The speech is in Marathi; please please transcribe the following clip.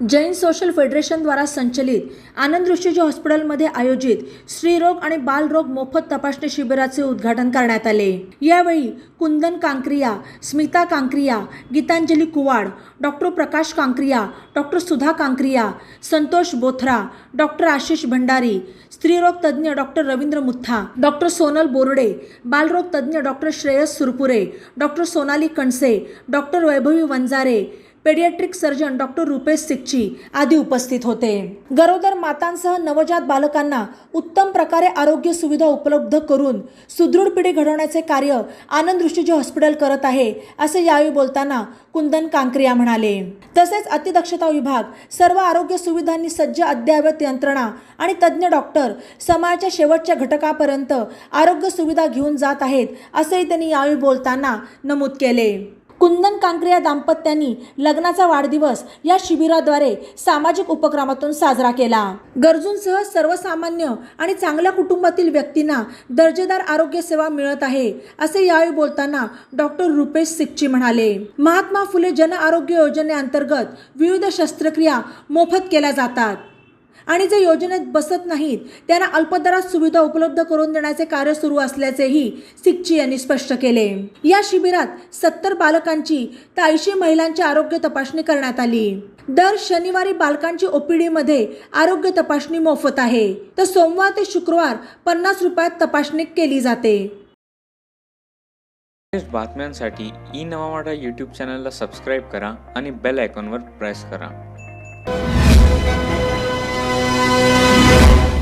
जैन सोशल फेडरेशनद्वारा संचलित आनंद ऋषीजी हॉस्पिटलमध्ये आयोजित स्त्रीरोग आणि बालरोग मोफत तपासणी शिबिराचे उद्घाटन करण्यात आले. यावेळी Kundan Kankaria Smita Kankaria Geetanjali Kuwad doctor Prakash Kankaria doctor Sudha Kankaria Santosh Bothra doctor Ashish Bhandari स्त्रीरोग तज्ज्ञ डॉक्टर रवींद्र मुथा डॉक्टर सोनल बोर्डे बालरोग तज्ज्ञ doctor Shreyas Surpure doctor Sonali Kanse doctor Vaibhavi Vanjare paediatric surgeon doctor Rupesh Sikchi आदी उपस्थित होते. गरोदर मातांसह नवजात बालकांना उत्तम प्रकारे आरोग्य सुविधा उपलब्ध करून सुदृढ पिढी घडवण्याचे कार्य आनंद दृष्टीचे हॉस्पिटल करत आहे असे यावेळी बोलताना कुंदन कांक्रिया म्हणाले. तसेच अतिदक्षता विभाग सर्व आरोग्य सुविधांनी सज्ज अद्ययावत यंत्रणा आणि तज्ज्ञ डॉक्टर समाजाच्या शेवटच्या घटकापर्यंत आरोग्य सुविधा घेऊन जात आहेत असेही त्यांनी यावेळी बोलताना नमूद केले. कुंदन कांक्रिया दाम्पत्यांनी लग्नाचा वाढदिवस या शिबिराद्वारे सामाजिक उपक्रमातून साजरा केला. गरजूंसह सर्वसामान्य आणि चांगल्या कुटुंबातील व्यक्तींना दर्जेदार आरोग्य सेवा मिळत आहे असे यावेळी बोलताना डॉक्टर रुपेश सिक्ची म्हणाले. महात्मा फुले जन आरोग्य योजनेअंतर्गत विविध शस्त्रक्रिया मोफत केल्या जातात. आणि जे योजनेत बसत नाहीत त्यांना अल्पदरात सुविधा उपलब्ध करून देण्याचे कार्य सुरू असल्याचेही सिक्ची यांनी स्पष्ट केले. या शिबिरात सत्तर बालकांची तर ऐंशी महिलांची आरोग्य तपासणी करण्यात आली. दर शनिवारी बालकांची ओपीडीमध्ये आरोग्य तपासणी मोफत आहे. तर सोमवार ते शुक्रवार पन्नास रुपयात तपासणी केली जाते. बातम्यांसाठी ई नवा यूट्यूब चॅनलला सबस्क्राईब करा आणि बेल आयकॉनवर प्रेस करा.